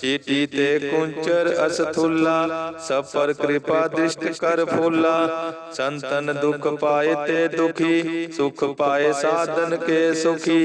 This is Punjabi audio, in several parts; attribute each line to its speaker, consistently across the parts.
Speaker 1: ਪਛਾਨਤ ਚੀਟੀ ਤੇ ਕੁੰਚਰ ਅਸਥੁੱਲਾ ਸਭ ਪਰ ਕਿਰਪਾ ਦ੍ਰਿਸ਼ਟ ਕਰ ਫੁੱਲਾ ਸੰਤਨ ਦੁਖ ਪਾਏ ਤੇ ਦੁਖੀ ਸੁਖ ਪਾਏ ਸਾਧਨ ਕੇ ਸੁਖੀ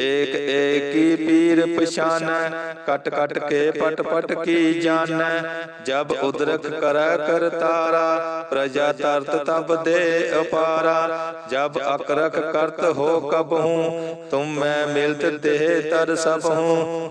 Speaker 1: ਏਕ ਏਕੀ ਪੀਰ ਪਛਾਨੈ ਕਟ ਕਟ ਕੇ ਪਟ ਪਟ ਕੀ ਜਾਣੈ ਜਬ ਉਦਰਕ ਕਰੈ ਕਰਤਾਰਾ ਪ੍ਰਜਾ ਤਰਤ ਤਬ ਦੇ ਅਪਾਰਾ ਜਬ ਅਕਰਖ ਕਰਤ ਹੋ ਕਬਹੂ ਤੁਮ ਮੈਂ ਮਿਲਤ ਦੇਹ ਤਰ ਸਭ ਹੂੰ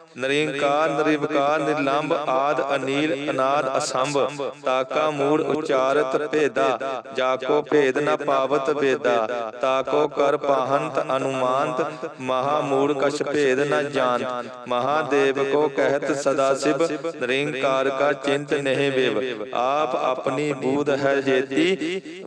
Speaker 1: ਨਰਿੰਕਾਰ, ਨਿਰਵਕਾਰ ਨਿਰਲੰਭ ਆਦ, ਅਨੀਲ, ਅਨਾਦ, ਅਸੰਭ। ਤਾਕਾ ਮੂੜ ਉਚਾਰਤ ਭੇਦਾ, ਜਾਕੋ ਭੇਦ ਨ ਪਾਵਤ ਵੇਦਾ। ਤਾਕੋ ਕਰ ਪਾਹੰਤ ਅਨੁਮਾਨਤ, ਮਹਾ ਮੂੜ ਕਛ ਭੇਦ ਨ ਜਾਣਤ। ਮਹਾਦੇਵ ਕੋ ਕਹਿਤ ਸਦਾ ਸਿਵ, ਨਿਰੰਕਾਰ ਕਾ ਚਿੰਤ ਨਹੀਂ ਵਿਵ। ਆਪ ਆਪਣੀ ਬੂਧ ਹੈ ਜੇਤੀ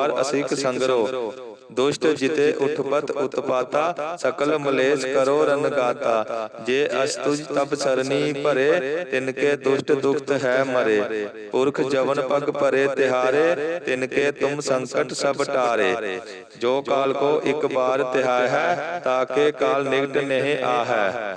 Speaker 1: ਉਵਾਰ ਅਸਿਖ ਸੰਗਰੋ। ਦੁਸ਼ਟ ਜਿਤੇ ਉਠਪਤ ਉਤਪਾਤਾ ਸਕਲ ਮਲੇਸ਼ ਕਰੋ ਰਨ ਜੇ ਅਸਤੁਜ ਤਬ ਸਰਨੀ ਭਰੇ ਤਿਨਕੇ ਦੁਸ਼ਟ ਦੁਖਤ ਹੈ ਮਰੇ। ਪੁਰਖ ਜਵਨ ਪਗ ਭਰੇ ਤਿਹਾਰੇ ਤਿਨਕੇ ਤੁਮ ਸੰਕਟ ਸਭ ਟਾਰੇ। ਜੋ ਕਾਲ ਕੋ ਇੱਕ ਬਾਰ ਤਿਹਾਇ ਹੈ ਤਾਕੇ ਕਾਲ ਨਿਕਟ ਨਹੀਂ ਆਹੈ।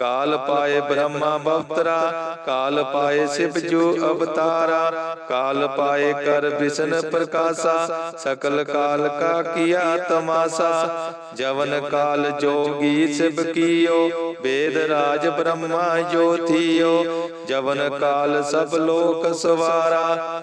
Speaker 1: ਕਾਲ ਪਾਏ ਬ੍ਰਹਮਾ ਬਵਤਰਾ, ਕਾਲ ਪਾਏ ਸਿਵ ਜੂ ਅਵਤਾਰਾ, ਕਾਲ ਪਾਏ ਕਰ ਵਿਸ਼ਨ ਪ੍ਰਕਾਸ਼ਾ, ਸਕਲ ਕਾਲ ਕਾ ਕੀਆ ਤਮਾਸਾ, ਜਵਨ ਕਾਲ ਜੋਗੀ ਸਿਵ ਕੀਓ, ਵੇਦ ਰਾਜ ਬ੍ਰਹਮਾ ਜੋਤੀਓ ਜਵਨ ਕਾਲ ਸਭ ਲੋਕ ਸਵਾਰਾ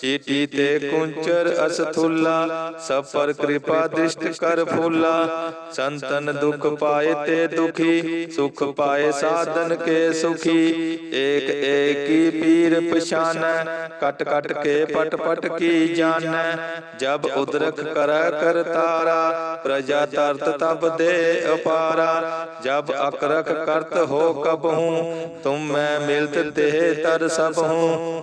Speaker 1: ਚੀਟੀ ਤੇ ਕੁੰਚਰ ਅਸਥੁੱਲਾ ਸਭ ਪਰ ਕਿਰਪਾ ਦ੍ਰਿਸ਼ਟ ਕਰ ਫੂਲਾ ਸੰਤਨ ਦੁਖ ਪਾਏ ਤੇ ਦੁਖੀ ਸੁਖ ਪਾਏ ਸਾਧਨ ਕੇ ਸੁਖੀ ਏਕ ਏਕੀ ਪੀਰ ਪਛਾਨੈ ਕਟ ਕਟ ਕੇ ਪਟ ਪਟ ਕੀ ਜਾਣੈ ਜਬ ਉਦਰਖ ਕਰੈ ਕਰਤਾਰਾ ਪ੍ਰਜਾ ਤਰਤ ਤਬ ਦੇ ਅਪਾਰਾ ਜਬ ਅਕਰਖ ਕਰਤ ਹੋ ਕਬ ਹੂੰ ਤੁਮ ਮੈਂ ਮਿਲਤ ਤੇ ਤਰ ਸਭ ਹੂੰ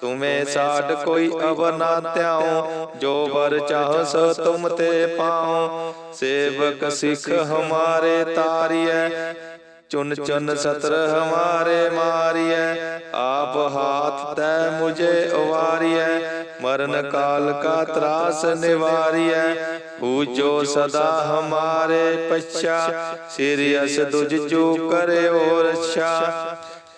Speaker 1: ਤੁਮੇ ਸਾਡ ਕੋਈ ਅਵਰ ਨਾ ਧਿਆਉ ਜੋ ਵਰ ਚਾਹ ਸੋ ਤੁਮ ਤੇ ਪਾਉ ਸੇਵਕ ਸਿੱਖ ਹਮਾਰੇ ਤਾਰੀਐ। ਚੁਨ ਚੁਨ ਸਤਰ ਹਮਾਰੇ ਮਾਰੀਐ। ਆਪ ਹਾਥ ਤੈ ਮੁਝੇ ਉਵਾਰੀਐ। ਮਰਨ ਕਾਲ ਕਾ ਤਰਾਸ ਨਿਵਾਰੀਐ। ਪੂਜੋ ਸਦਾ ਹਮਾਰੇ ਪਛਾ। ਸਿਰ ਅਸ ਦੁਜ ਜੋ ਕਰਿਓ ਰਛਾ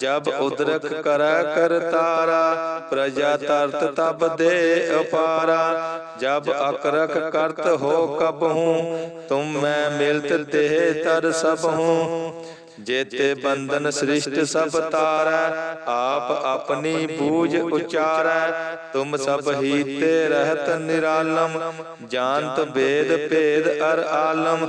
Speaker 1: ਜਬ ਉਦਰਕ ਕਰੈ ਕਰਤਾਰਾ ਪ੍ਰਜਾ ਤਰਤ ਤਬ ਦੇ ਅਪਾਰਾ। ਜਬ ਅਕਰਖ ਕਰਤ ਹੋ ਕਬਹੂ ਤੁਮ ਮੈਂ ਮਿਲਤ ਦੇਹ ਤਰ ਸਭ ਹੂੰ ਜੇਤੇ ਬੰਧਨ ਸ੍ਰਿਸ਼ਟ ਸਭ ਤਾਰੈ ਆਪ ਆਪਣੀ ਬੂਝ ਉਚਾਰੈ। ਤੁਮ ਸਭ ਹੀ ਤੇ ਰਹਿਤ ਨਿਰਾਲਮ। ਜਾਣਤ ਵੇਦ ਭੇਦ ਅਰ ਆਲਮ।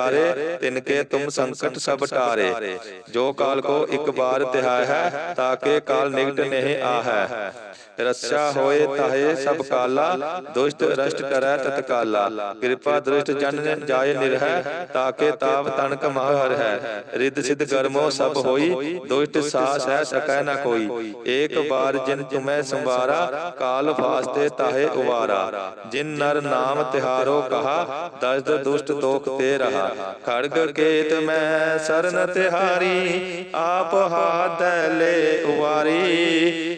Speaker 1: ਤਿਹਾਰੇ ਤਿਨਕੇ ਤੁਮ ਸੰਕਟ ਸਭ ਟਾਰੇ। ਜੋ ਕਾਲ ਕੋ ਇੱਕ ਬਾਰ ਤਿਹਾਇ ਹੈ ਤਾਕੇ ਕਾਲ ਨਿਕਟ ਨਹੀਂ ਆਹੈ। ਰੱਛਾ ਹੋਏ ਤਾਹੇ ਸਭ ਕਾਲਾ, ਦੁਸ਼ਟ ਰਸ਼ਟ ਕਰੈ ਤਤਕਾਲਾ ਕਿਰਪਾ ਦ੍ਰਿਸ਼ਟ ਜਨ ਜਾਏ ਨਿਰਹਿ, ਤਾਕੇ ਤਾਪ ਤਣਕ ਮਹਰ ਹੈ। ਰਿੱਧ ਸਿਧ ਗਰਮੋ ਸਭ ਹੋਈ, ਦੁਸ਼ਟ ਸਾਸ ਹੈ ਸਕੈ ਨ ਕੋਈ। ਏਕ ਬਾਰ ਜਿਨ ਤੁਮੈ ਸੰਵਾਰਾ, ਕਾਲ ਫਾਸਤੇ ਤਾਹੇ ਉਵਾਰਾ। ਜਿਨ ਨਰ ਨਾਮ ਤਿਹਾਰੋ ਕਹਾ, ਦਸਦ ਦੁਸ਼ਟ ਤੋਖ ਤੇ ਰਹਾ। ਖੜਗ ਕੇਤ ਮੈਂ ਸਰਨ ਤਿਹਾਰੀ, ਆਪ ਹਾਥ ਲੈ ਉਵਾਰੀ।